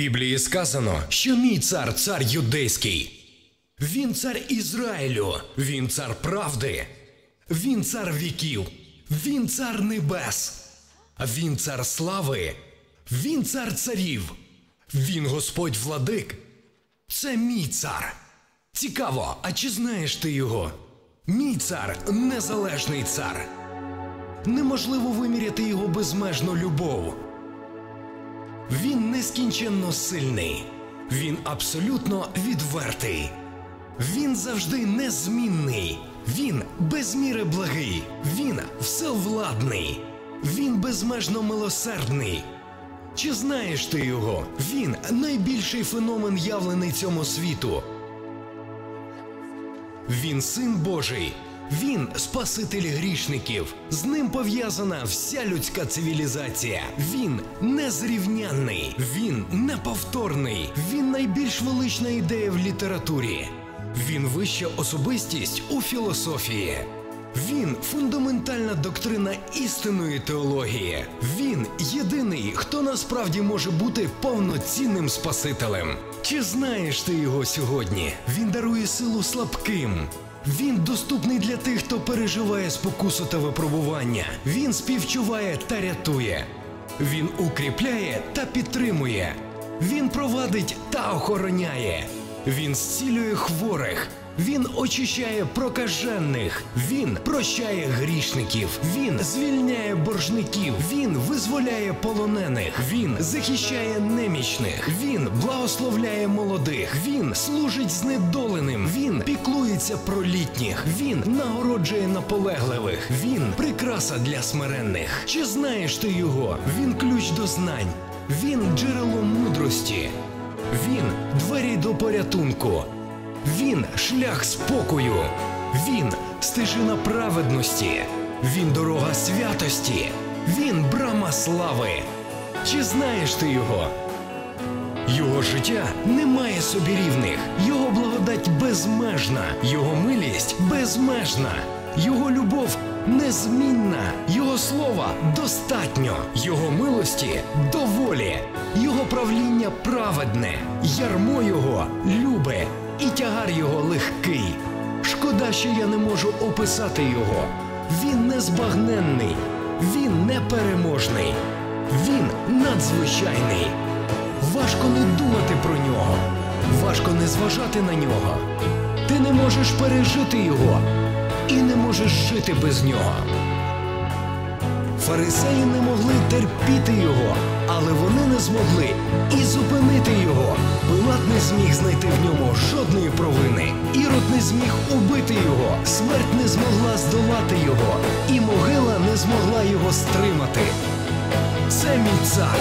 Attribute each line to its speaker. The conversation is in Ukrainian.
Speaker 1: Біблії сказано, що мій цар цар юдейський. Він цар Ізраїлю, він цар правди, він цар віків, він цар небес, він цар слави, він цар царів, він Господь владик. Це мій цар. Цікаво, а чи знаєш ти його? Мій цар незалежний цар. Неможливо виміряти його безмежну любов. Він нескінченно сильний, він абсолютно відвертий. Він завжди незмінний, він безміри благий, він всевладний, він безмежно милосердний. Чи знаєш ти його? Він найбільший феномен явлений цьому світу. Він син Божий, він спаситель грішників. З ним пов'язана вся людська цивілізація. Він незрівнянний, він неповторний, він найбільш велична ідея в літературі. Він вища особистість у філософії. Він фундаментальна доктрина істинної теології. Він єдиний, хто насправді може бути повноцінним спасителем. Чи знаєш ти його сьогодні? Він дарує силу слабким. Він доступний для тих, хто переживає спокусу та випробування. Він співчуває та рятує. Він укріпляє та підтримує. Він провадить та охороняє. Він зцілює хворих. Він очищає прокажених, він прощає грішників, він звільняє боржників, він визволяє полонених, він захищає немічних, він благословляє молодих, він служить знедоленим, він піклується про літніх, він нагороджує наполегливих, він прикраса для смиренних. Чи знаєш ти його? Він ключ до знань, він джерело мудрості, він двері до порятунку. Він шлях спокою, він стежина праведності, він дорога святості, він брама слави. Чи знаєш ти його? Його життя не має собі рівних, його благодать безмежна, його милість безмежна, його любов незмінна, його слова достатньо, його милості доволі, його правління праведне, ярмо його любе і тягар його легкий. Шкода, що я не можу описати його. Він незбагненний, він непереможний, він надзвичайний. Важко не думати про нього, важко не зважати на нього. Ти не можеш пережити його і не можеш жити без нього. Фарисеї не могли терпіти його, але вони не змогли і зупинити його. Пилат не зміг знайти в ньому жодної провини. Ірод не зміг убити його, смерть не змогла здолати його, і могила не змогла його стримати. Це мій цар.